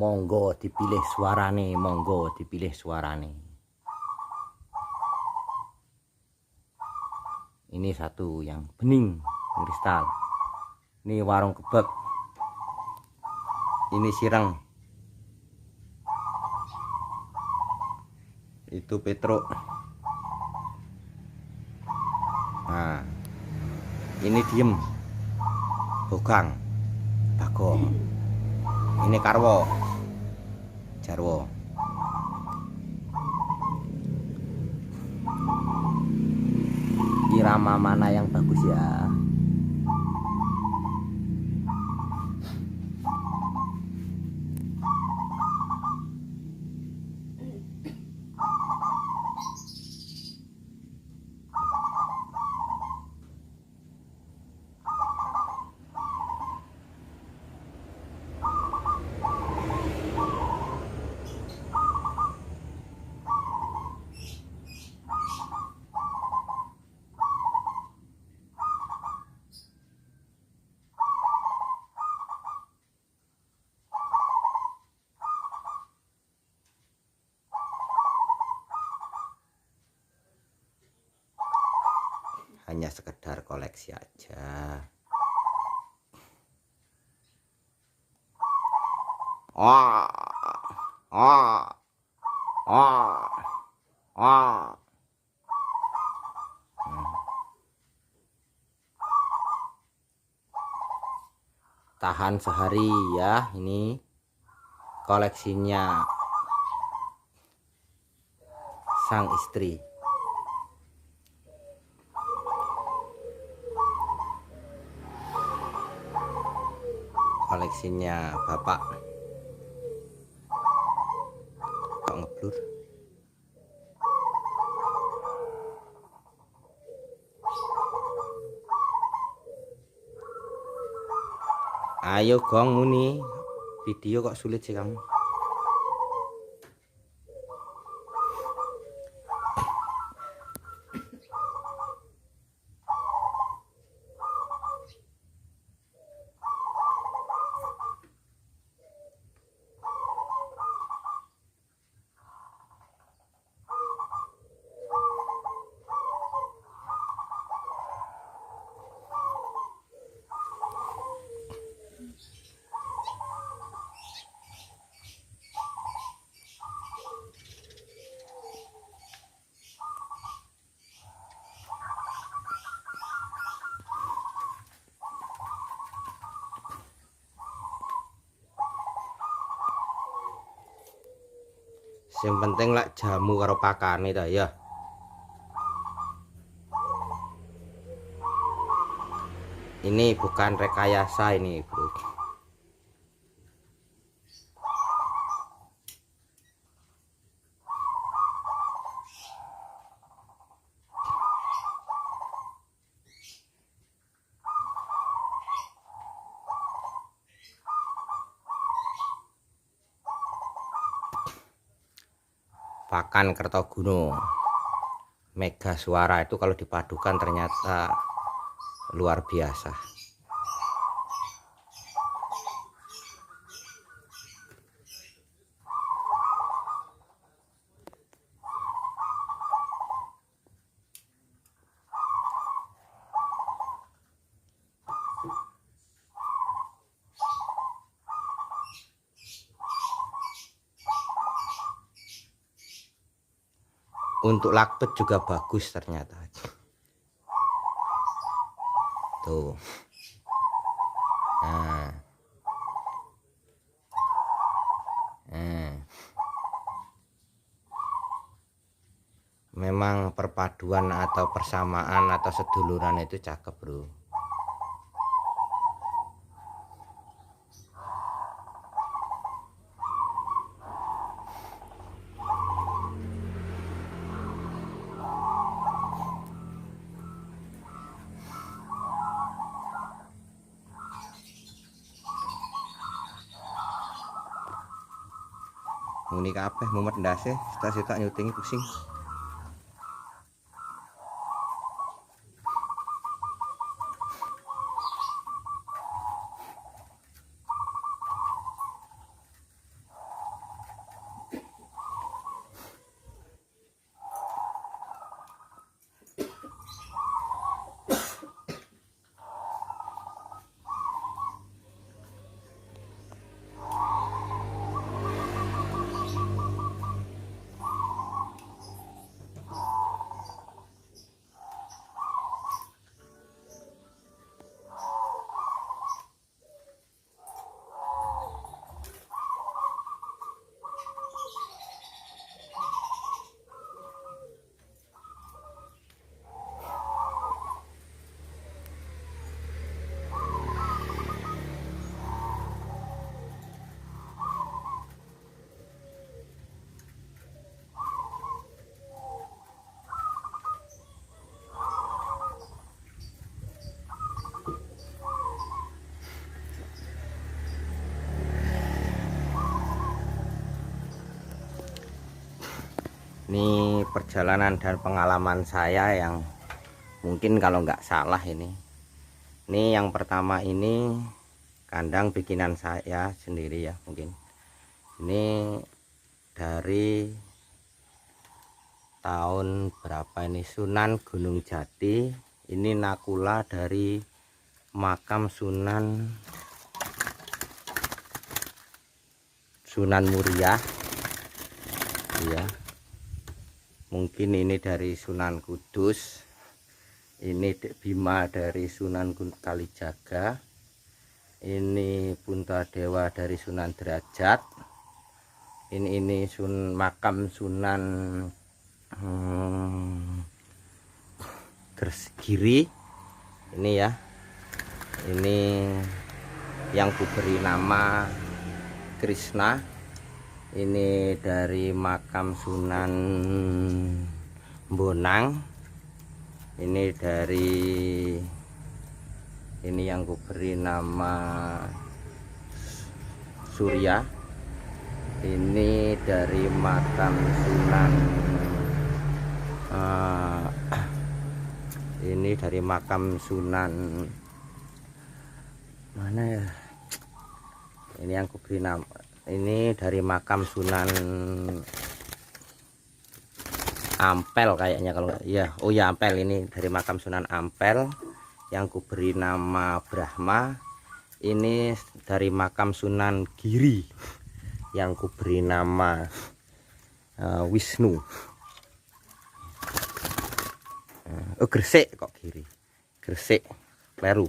monggo dipilih suarane monggo dipilih suarane. Ini satu yang bening kristal. Ini warung kebab. Ini sirang. Itu petro. Nah ini diem. Bogang. Bagong. Ini karwo jarwo irama mana yang bagus ya hanya sekedar koleksi aja. Oh oh oh oh tahan sehari ya ini koleksinya. Sang istri koleksinya bapak. Kok ngeblur? Ayo gong muni. Video kok sulit sih kamu yang penting lah jamu karo pakane ta ya ini bukan rekayasa ini bro pakan kertoguno mega suara itu kalau dipadukan ternyata luar biasa untuk lakbet juga bagus ternyata tuh. Nah. Nah. Memang perpaduan atau persamaan atau seduluran itu cakep bro muni kabeh mumet ndase sita-sita nyutingi pusing ini perjalanan dan pengalaman saya yang mungkin kalau nggak salah ini. Ini yang pertama ini kandang bikinan saya sendiri ya mungkin. Ini dari tahun berapa ini? Sunan Gunung Jati. Ini nakula dari makam Sunan Sunan Muria. Ya mungkin ini dari Sunan Kudus ini Bima dari Sunan Kalijaga ini Punta Dewa dari Sunan Derajat ini ini sun makam Sunan hmm, ini ya ini yang kuberi nama Krishna ini dari makam Sunan Bonang. Ini dari ini yang kuberi nama Surya. Ini dari makam Sunan uh, ini dari makam Sunan mana ya? Ini yang kuberi nama ini dari makam Sunan Ampel kayaknya kalau ya oh ya Ampel. Ini dari makam Sunan Ampel yang kuberi nama Brahma. Ini dari makam Sunan Giri yang kuberi nama uh, Wisnu. Uh, oh Gresik kok Giri? Gresik Peru.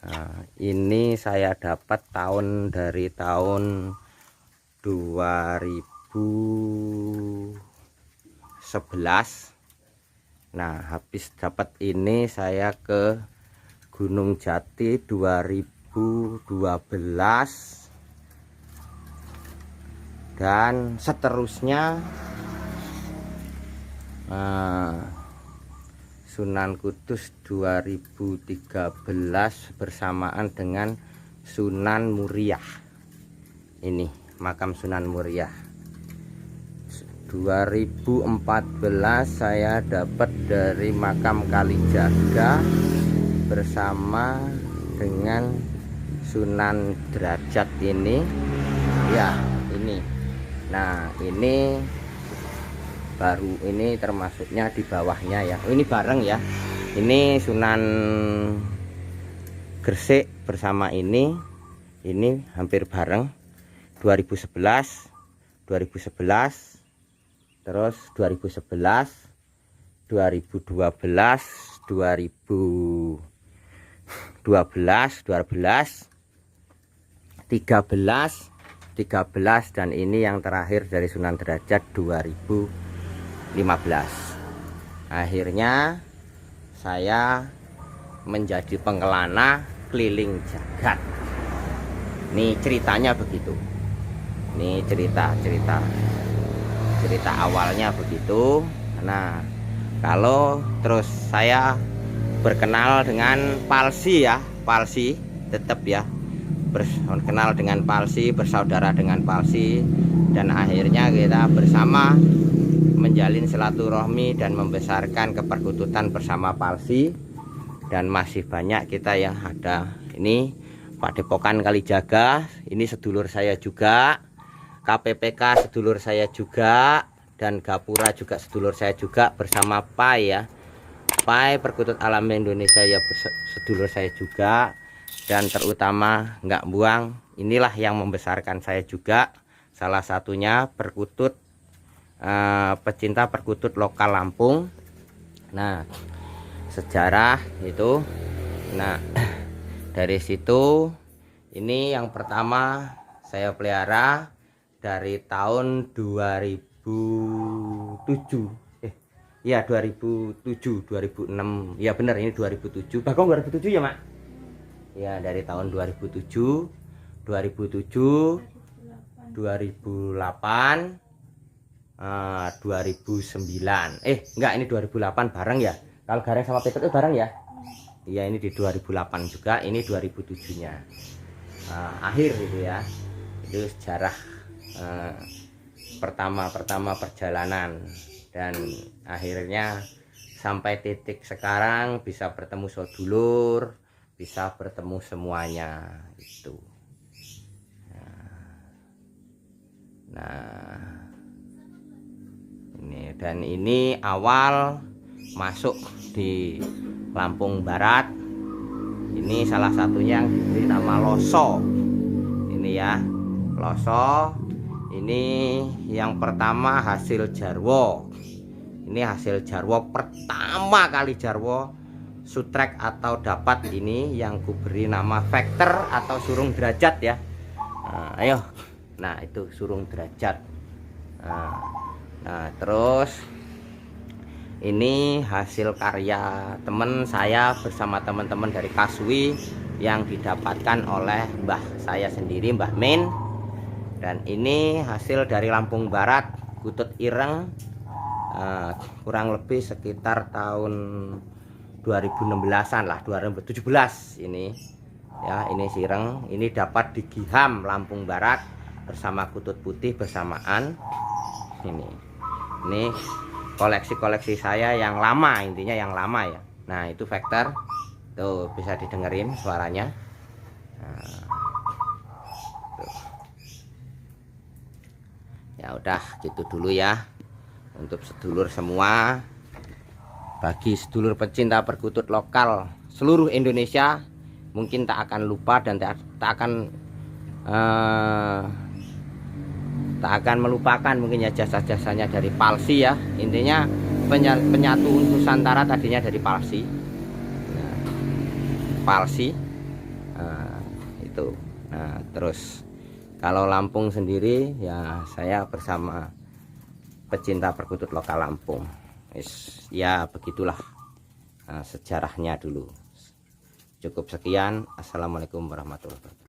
Nah, ini saya dapat tahun dari tahun 2011 nah habis dapat ini saya ke Gunung Jati 2012 dan seterusnya nah, Sunan Kudus 2013 bersamaan dengan Sunan Muriah ini makam Sunan Muria. 2014 saya dapat dari makam Kalijaga bersama dengan Sunan Derajat ini. Ya ini. Nah ini baru ini termasuknya di bawahnya ya. Oh, ini bareng ya. Ini Sunan Gresik bersama ini. Ini hampir bareng 2011 2011 terus 2011 2012 2012 12 13 13 dan ini yang terakhir dari Sunan Derajat 2015 akhirnya saya menjadi pengelana keliling jagat ini ceritanya begitu ini cerita cerita cerita awalnya begitu. Nah kalau terus saya berkenal dengan palsi ya palsi tetap ya. Berkenal dengan palsi bersaudara dengan palsi dan akhirnya kita bersama menjalin silaturahmi dan membesarkan keperkututan bersama palsi. Dan masih banyak kita yang ada. Ini Pak Depokan Kalijaga ini sedulur saya juga KPPK sedulur saya juga dan Gapura juga sedulur saya juga bersama Pai ya. Pai Perkutut Alam Indonesia ya sedulur saya juga dan terutama nggak buang inilah yang membesarkan saya juga. Salah satunya Perkutut eh, pecinta Perkutut lokal Lampung. Nah sejarah itu nah dari situ ini yang pertama saya pelihara dari tahun 2007 eh ya 2007 2006 ya benar ini 2007 Bagong 2007 ya mak ya dari tahun 2007 2007 2008 uh, 2009 eh enggak ini 2008 bareng ya kalau gareng sama Peter itu bareng ya iya ini di 2008 juga ini 2007 nya uh, akhir gitu ya itu sejarah uh, pertama-pertama perjalanan. Dan akhirnya sampai titik sekarang bisa bertemu sedulur bisa bertemu semuanya itu. Nah. Ini dan ini awal masuk di Lampung Barat. Ini salah satunya yang diberi nama Loso. Ini ya Loso ini yang pertama hasil Jarwo. Ini hasil Jarwo pertama kali Jarwo sutrek atau dapat ini yang kuberi nama vector atau surung derajat ya. Nah, ayo. Nah itu surung derajat. Nah, nah terus ini hasil karya teman saya bersama teman-teman dari Kaswi yang didapatkan oleh mbah saya sendiri mbah Min dan ini hasil dari Lampung Barat Gutut Ireng uh, kurang lebih sekitar tahun 2016an lah 2017 ini. Ya ini sireng ini dapat di Giham Lampung Barat bersama Kutut Putih bersamaan. Ini. Ini koleksi-koleksi saya yang lama intinya yang lama ya. Nah itu vector tuh bisa didengerin suaranya. Nah, ya udah gitu dulu ya. Untuk sedulur semua. Bagi sedulur pecinta perkutut lokal seluruh Indonesia mungkin tak akan lupa dan tak, tak akan uh, tak akan melupakan mungkin ya jasa-jasanya dari Palsi ya. Intinya penyatu Nusantara tadinya dari Palsi. Nah, Palsi nah, itu. Nah terus kalau Lampung sendiri ya saya bersama pecinta perkutut lokal Lampung. Ya begitulah nah, sejarahnya dulu. Cukup sekian. Assalamualaikum warahmatullahi wabarakatuh